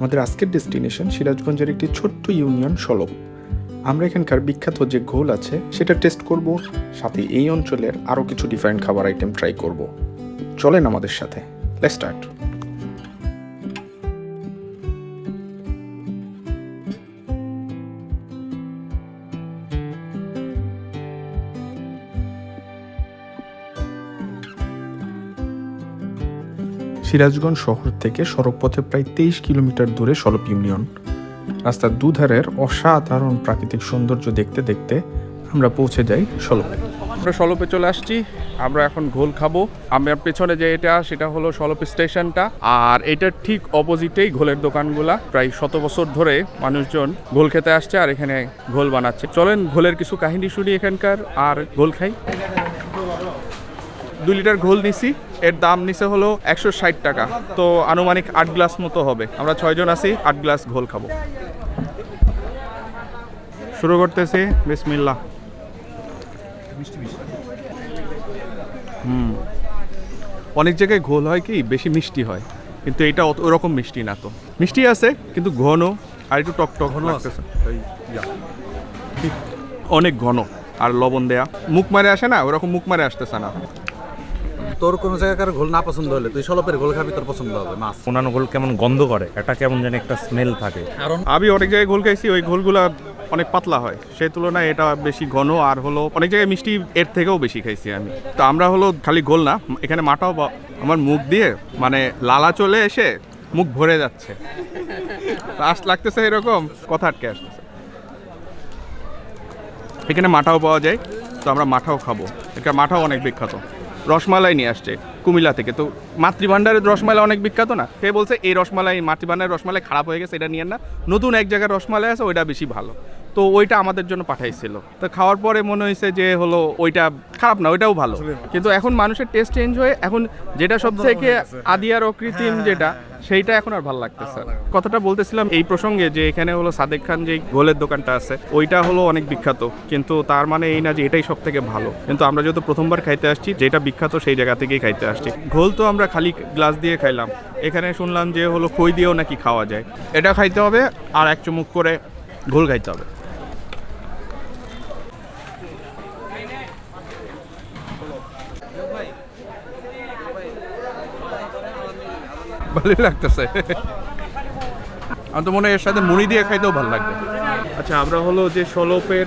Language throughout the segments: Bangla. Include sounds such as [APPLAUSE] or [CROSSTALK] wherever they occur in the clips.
আমাদের আজকের ডেস্টিনেশন সিরাজগঞ্জের একটি ছোট্ট ইউনিয়ন সলব আমরা এখানকার বিখ্যাত যে ঘোল আছে, সেটা টেস্ট করব, সাথে এই অঞ্চলের আরও কিছু ডিফারেন্ট খাবার আইটেম ট্রাই করব। চলেন আমাদের সাথে লেট স্টার্ট সিরাজগঞ্জ শহর থেকে সড়কপথে প্রায় তেইশ কিলোমিটার দূরে সলপ ইউনিয়ন। রাস্তার দুধারের অসাধারণ প্রাকৃতিক সৌন্দর্য দেখতে দেখতে আমরা পৌঁছে যাই সলপে। আমরা সলপে চলে আসছি, আমরা এখন ঘোল খাব। আমার পেছনে যে এটা, সেটা হলো সলপ স্টেশনটা। আর এটার ঠিক অপোজিটেই ঘোলের দোকানগুলা। প্রায় শত বছর ধরে মানুষজন ঘোল খেতে আসছে আর এখানে ঘোল বানাচ্ছে। চলেন ঘোলের কিছু কাহিনী শুনি এখানকার, আর ঘোল খাই। দুই লিটার ঘোল নিছি। এর দাম নিছে হলো একশো ষাট টাকা। তো আনুমানিক আট গ্লাস মতো হবে। আমরা ছয়জন আছি আট গ্লাস ঘোল খাব। শুরু করতেছি বিসমিল্লাহ। হুম। অনেক জায়গায় ঘোল হয় কি বেশি মিষ্টি হয়। কিন্তু এটা ওরকম মিষ্টি না তো। মিষ্টি আছে কিন্তু ঘন আর একটু টক টক ঘন আসতেছে অনেক ঘন। আর লবণ দেয়া। মুখ মারে আসে না ওরকম মুখ মারে আসতেছে না। তোর কোনো জায়গাকার ঘোল না পছন্দ হলে তুই সলপের ঘোল খাবি তোর পছন্দ হবে মাছ। অন্যান্য গোল কেমন গন্ধ করে? এটা কেমন যেন একটা স্মেল থাকে। কারণ আমি অনেক জায়গায় ঘোল খাইছি ওই ঘোলগুলা অনেক পাতলা হয়। সেই তুলনায় এটা বেশি ঘন আর হলো অনেক জায়গায় মিষ্টি এর থেকেও বেশি খাইছি আমি। তো আমরা হলো খালি ঘোল না এখানে মাটাও আমার মুখ দিয়ে মানে লালা চলে এসে মুখ ভরে যাচ্ছে। আস লাগতেছে এরকম কথা আটকে আসতেছে। এখানে মাঠাও পাওয়া যায় তো আমরা মাঠাও খাব। এখানে মাঠাও অনেক বিখ্যাত। রসমালাই নিয়ে আসছে। কুমিল্লা থেকে। তো মাতৃভাণ্ডারের রসমালাই অনেক বিখ্যাত না? সে বলছে এই রসমালাই মাতৃভাণ্ডারের রসমালাই খারাপ হয়ে গেছে এটা নিয়ে না। নতুন এক জায়গায় রসমালাই আছে ওইটা বেশি ভালো। তো ওইটা আমাদের জন্য পাঠাইছিল। তো খাওয়ার পরে মনে হয়েছে যে হলো ওইটা খারাপ না ওইটাও ভালো। কিন্তু এখন মানুষের টেস্ট চেঞ্জ হয়ে এখন যেটা সব থেকে আদি আর অকৃত্রিম যেটা সেইটা এখন আর ভালো লাগতেছে। কথাটা বলতেছিলাম এই প্রসঙ্গে যে এখানে হলো সাদেক খান যে গোলের দোকানটা আছে ওইটা হলো অনেক বিখ্যাত। কিন্তু তার মানে এই না যে এটাই সব থেকে ভালো। কিন্তু আমরা যেহেতু প্রথমবার খাইতে আসছি যেটা বিখ্যাত সেই জায়গা থেকেই খাইতে আসছি। ঘোল তো আমরা খালি গ্লাস দিয়ে খাইলাম। এখানে শুনলাম যে হলো খই দিয়েও নাকি খাওয়া যায়। এটা খাইতে হবে আর এক চুমুক করে ঘোল খাইতে হবে। ভালোই লাগতেছে। আমার তো মনে হয় এর সাথে মুড়ি দিয়ে খাইতেও ভালো লাগবে। আচ্ছা আমরা হলো যে সলপের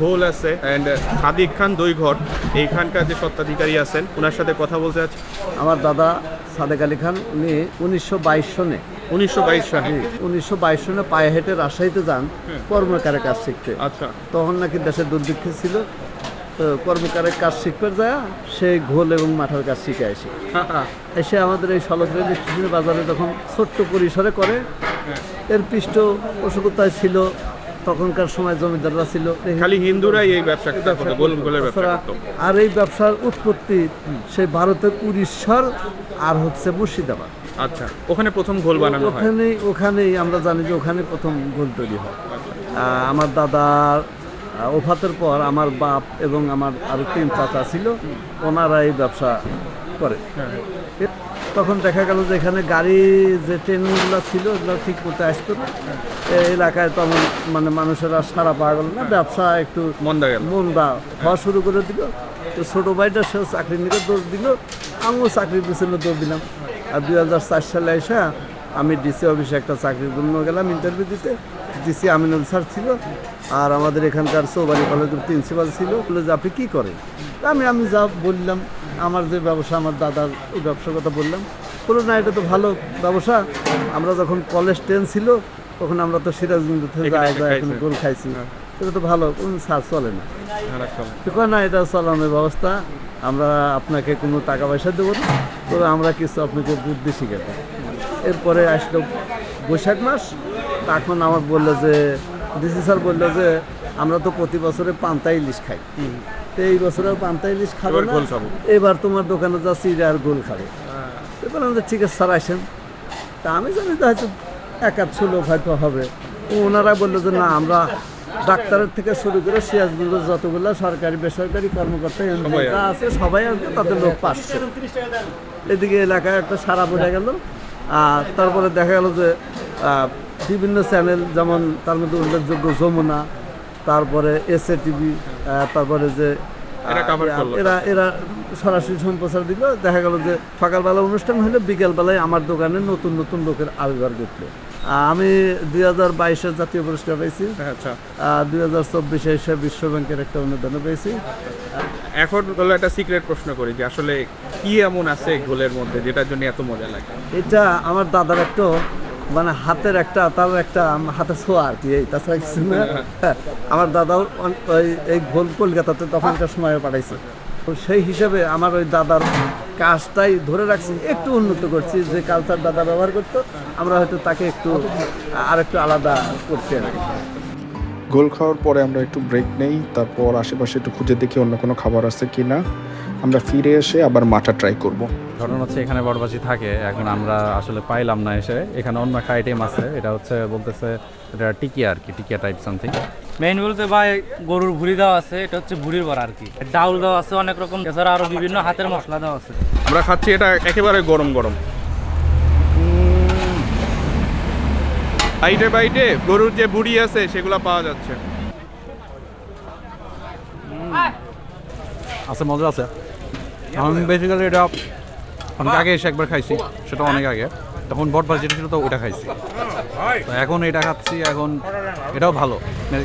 ঘোল আছে অ্যান্ড সাদিক খান দইঘর এইখানকার যে স্বত্বাধিকারী আছেন ওনার সাথে কথা বলতে আছে আমার দাদা সাদেক আলী খান উনি উনিশশো বাইশ সনে। উনিশশো বাইশ সালে উনিশশো বাইশ সনে পায়ে হেঁটে রাজশাহীতে যান কর্মকারের কাজ শিখতে। আচ্ছা। তখন নাকি দেশের দুর্ভিক্ষ ছিল তো কর্মকারের কাজ শিখতে যায় সেই ঘোল এবং মাঠার কাজ শিখে আসি। [LAUGHS] এসে আমাদের এই সলক রেল বাজারে যখন ছোট্ট পরিসরে করে এর পৃষ্ঠ পোষকতায় ছিল তখনকার সময় জমিদাররা ছিল। খালি হিন্দুরাই এই ব্যবসা আর এই ব্যবসার উৎপত্তি সেই ভারতের উড়িষ্যার আর হচ্ছে মুর্শিদাবাদ। আচ্ছা ওখানে প্রথম ঘোল বানানো হয়? ওখানেই ওখানেই আমরা জানি যে ওখানে প্রথম গোল তৈরি হয়। আমার দাদার ওফাতের পর আমার বাপ এবং আমার আরও তিন চাচা ছিল ওনারা এই ব্যবসা করে। এ- তখন দেখা গেল যে এখানে গাড়ি যে ট্রেনগুলো ছিল ওগুলো ঠিক মতো আসতো না। এই এলাকায় তখন মানে মানুষেরা সারা পাওয়া গেল না ব্যবসা একটু মন্দা গেল। মন্দা হওয়া শুরু করে দিল। তো ছোটো ভাইটা সে চাকরি নিয়ে দৌড় দিল আমিও চাকরির পিছনে দৌড় দিলাম। আর দুই হাজার চার সালে এসে আমি ডিসি অফিসে একটা চাকরির জন্য গেলাম ইন্টারভিউ দিতে। ডিসি আমিনুল স্যার ছিল আর আমাদের এখানকার চৌবাড়ি কলেজের প্রিন্সিপাল ছিল। বলে যে আপনি কী করেন? আমি আমি যা বললাম আমার যে ব্যবসা আমার দাদার ওই ব্যবসার কথা বললাম। বলল না এটা তো ভালো ব্যবসা। আমরা যখন কলেজ ট্রেন ছিল তখন আমরা তো সিরাজগঞ্জ থেকে এখানে গোল খাইছি। এটা তো ভালো। কোনো সার চলে না। কয় না এটা চলানোর ব্যবস্থা। আমরা আপনাকে কোনো টাকা পয়সা দেবো না। তবে আমরা কিছু আপনাকে বুদ্ধি শিখে দেবো এরপরে আসলো বৈশাখ মাস। তখন আমার বলল যে ডিসি স্যার বলল যে আমরা তো প্রতি বছরে পান্তা ইলিশ খাই। তো এই বছরে পান্তা ইলিশ খাব এবার না। এবার তোমার দোকানে যাচ্ছি আর গোল খাবে। এবার আমাদের ঠিক আছে স্যার আসেন। তা আমি জানি তো হয়তো এক আধশো লোক হয়তো হবে। ওনারা বলল যে না আমরা ডাক্তারের থেকে শুরু করে সিরাজগঞ্জ যতগুলো সরকারি বেসরকারি কর্মকর্তা এমপিরা আছে সবাই আসবে তাদের লোক পাচ্ছে। এদিকে এলাকায় একটা সারা পড়ে গেল। আর তারপরে দেখা গেল যে বিভিন্ন চ্যানেল যেমন তার মধ্যে উল্লেখযোগ্য যমুনা তারপরে এস এ টিভি তারপরে যে এরা। এরা এরা সরাসরি সম্প্রচার দিল। দেখা গেল যে সকালবেলা অনুষ্ঠান হলে বিকেলবেলায় আমার দোকানে নতুন নতুন লোকের আবির্ভাব ঘটলো। আমি দুই হাজার বাইশের জাতীয় পুরস্কার পেয়েছি আচ্ছা। দুই হাজার চব্বিশে এসে বিশ্ব ব্যাংকের একটা অনুদানও পেয়েছি এখন হলো একটা সিক্রেট প্রশ্ন করি যে আসলে কি এমন আছে গোলের মধ্যে যেটার জন্য এত মজা লাগে? এটা আমার দাদার একটা মানে হাতের একটা তার একটা হাতে ছোঁয়া আর কি এই তাছাড়া কিছু না। হ্যাঁ, আমার দাদাও ওই এই গোল কলকাতাতে তখনকার সময় পাঠাইছে। তো সেই হিসাবে আমার ওই দাদার কাজটাই ধরে রাখছি একটু উন্নত করছি যে কালচার দাদা ব্যবহার করতো আমরা হয়তো তাকে একটু আর একটু আলাদা করছি আর কি গোল খাওয়ার পরে আমরা একটু ব্রেক নেই তারপর আশেপাশে একটু খুঁজে দেখি অন্য কোনো খাবার আছে কি না আমরা ফিরে এসে আবার মাঠা ট্রাই করব। ঘটনা হচ্ছে এখানে বড়বাসী থাকে এখন আমরা আসলে পাইলাম না এসে। এখানে অন্য একটা আইটেম আছে এটা হচ্ছে বলতেছে এটা টিকিয়া আর কি টিকিয়া টাইপ সামথিং মেইন বলতে ভাই গরুর ভুড়ি দেওয়া আছে এটা হচ্ছে ভুড়ির বড়া আর কি। ডাউল দেওয়া আছে অনেক রকম। এছাড়া আরও বিভিন্ন হাতের মশলা দেওয়া আছে। আমরা খাচ্ছি এটা একেবারে গরম গরম। বাইটে বাইটে গরুর যে বুড়ি আছে সেগুলো পাওয়া যাচ্ছে। আছে মজা আছে। আমি বেসিক্যালি এটা অনেক আগে এসে একবার খাইছি সেটা অনেক আগে। তখন বটবার যেটা ছিল তো ওটা খাইছি। তো এখন এটা খাচ্ছি এখন এটাও ভালো।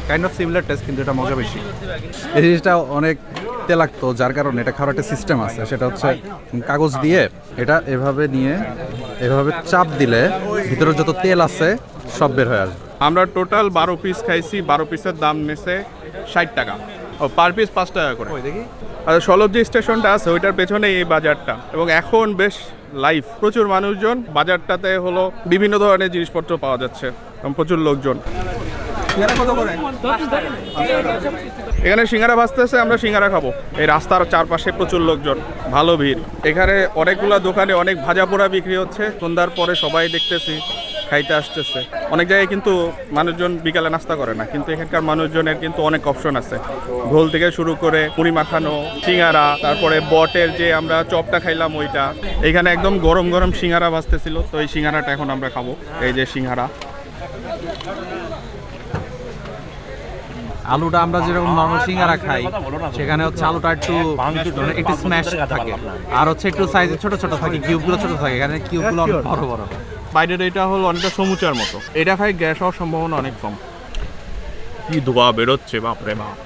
কাইন্ড অফ সিমিলার টেস্ট কিন্তু এটা মজা বেশি। এই জিনিসটা অনেক তেলাক্ত যার কারণে এটা খাওয়ার একটা সিস্টেম আছে। সেটা হচ্ছে কাগজ দিয়ে এটা এভাবে নিয়ে এভাবে চাপ দিলে ভিতরে যত তেল আছে সব বের হয়ে আসবে। আমরা টোটাল বারো পিস খাইছি বারো পিসের দাম নেছে ষাট টাকা। পার পিস পাঁচ টাকা করে। ওই দেখি। আর সলভ যে স্টেশনটা আছে ওইটার পেছনে এই বাজারটা। এবং এখন বেশ লাইভ প্রচুর মানুষজন বাজারটাতে হলো বিভিন্ন ধরনের জিনিসপত্র পাওয়া যাচ্ছে এবং প্রচুর লোকজন। এখানে সিঙ্গারা ভাজতেছে আমরা সিঙ্গারা খাব। এই রাস্তার চারপাশে প্রচুর লোকজন ভালো ভিড়। এখানে অনেকগুলা দোকানে অনেক ভাজা পোড়া বিক্রি হচ্ছে। সন্ধ্যার পরে সবাই দেখতেছি খাইতে আসতেছে। অনেক জায়গায় কিন্তু মানুষজন বিকালে নাস্তা করে না, কিন্তু এখানকার মানুষজনের কিন্তু অনেক অপশন আছে। ঘোল থেকে শুরু করে মুড়ি মাখানো, সিঙ্গারা, তারপরে বটের যে আমরা চপটা খাইলাম ওইটা। এখানে একদম গরম গরম সিঙ্গারা ভাজতেছিল, তো এই সিঙ্গারাটা এখন আমরা খাব, এই যে সিঙ্গারা। আলুটা আমরা যেরকম নর্মাল সিঙ্গারা খাই, সেখানে হচ্ছে আলুটা একটু মানে একটু স্ম্যাশ থাকে। আর হচ্ছে একটু সাইজে ছোট ছোট থাকে কিউবগুলো ছোট থাকে, এখানে কিউবগুলো অনেক বড় বড়। বাইরের এটা হলো অনেকটা সমুচার মতো। এটা খাই গ্যাস হওয়ার সম্ভাবনা অনেক কম। কি ধোয়া বেরোচ্ছে বাপরে বাপ।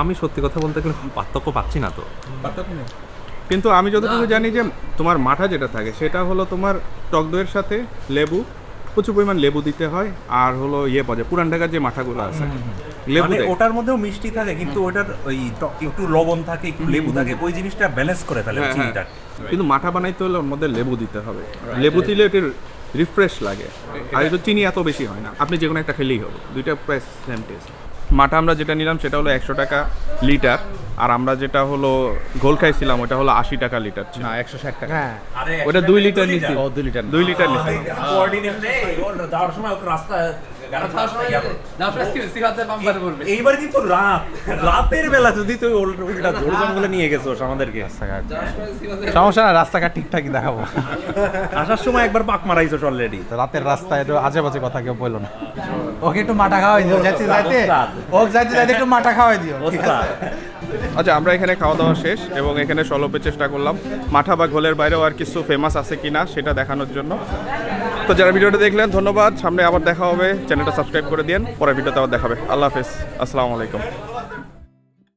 আমি সত্যি কথা বলতে গেলে পার্থক্য পাচ্ছি না তো। কিন্তু আমি যতটুকু জানি যে তোমার মাঠা যেটা থাকে সেটা হলো তোমার টক দইয়ের সাথে লেবু প্রচুর পরিমাণ লেবু দিতে হয় আর হলো ইয়ে পাওয়া যায় পুরান ঢাকার যে মাথাগুলো আছে লেবু মানে ওটার মধ্যেও মিষ্টি থাকে কিন্তু ওটার ওই একটু লবণ থাকে একটু লেবু থাকে ওই জিনিসটা ব্যালেন্স করে ফেলে হ্যাঁ, চিনিটা। হ্যাঁ। কিন্তু মাঠা বানাইতে হলে ওর মধ্যে লেবু দিতে হবে। লেবু দিলে এটির রিফ্রেশ লাগে। আর একটু চিনি এত বেশি হয় না। আপনি যে কোনো একটা খেলেই হবে। দুইটা প্রায় সেম টেস্ট মাঠা আমরা যেটা নিলাম সেটা হলো একশো টাকা লিটার। আর আমরা যেটা হলো গোল খাইছিলাম ওটা হলো আশি টাকা লিটার না একশো ষাট টাকা। হ্যাঁ। ওটা দুই লিটার নিচ্ছি দুই লিটার দুই লিটার নিচ্ছি ওকে। এইবার কিন্তু রাত রাতের বেলা যদি তুই উল্টা ঝোড় জঙ্গলে নিয়ে গেছোস আমাদেরকে। সমস্যা না রাস্তাঘাট ঠিকঠাকই দেখাবো। আসার সময় একবার পাক মারাইছোস অলরেডি তো রাতের রাস্তায় একটু আজে বাজে কথা কেউ বলল না। ওকে একটু মাটা খাওয়াই দিও যাইতে। যাইতে ও যাইতে যাইতে একটু মাটা খাওয়াই দিও। আচ্ছা আমরা এখানে খাওয়া দাওয়া শেষ এবং এখানে সলপে চেষ্টা করলাম। মাঠা বা ঘোলের বাইরেও আর কিছু ফেমাস আছে কিনা সেটা দেখানোর জন্য। তো যারা ভিডিওটা দেখলেন, ধন্যবাদ। সামনে আবার দেখা হবে। চ্যানেলটা সাবস্ক্রাইব করে দিন পরের ভিডিওতে আবার দেখাবে। আল্লাহ হাফেজ। আসসালামু আলাইকুম।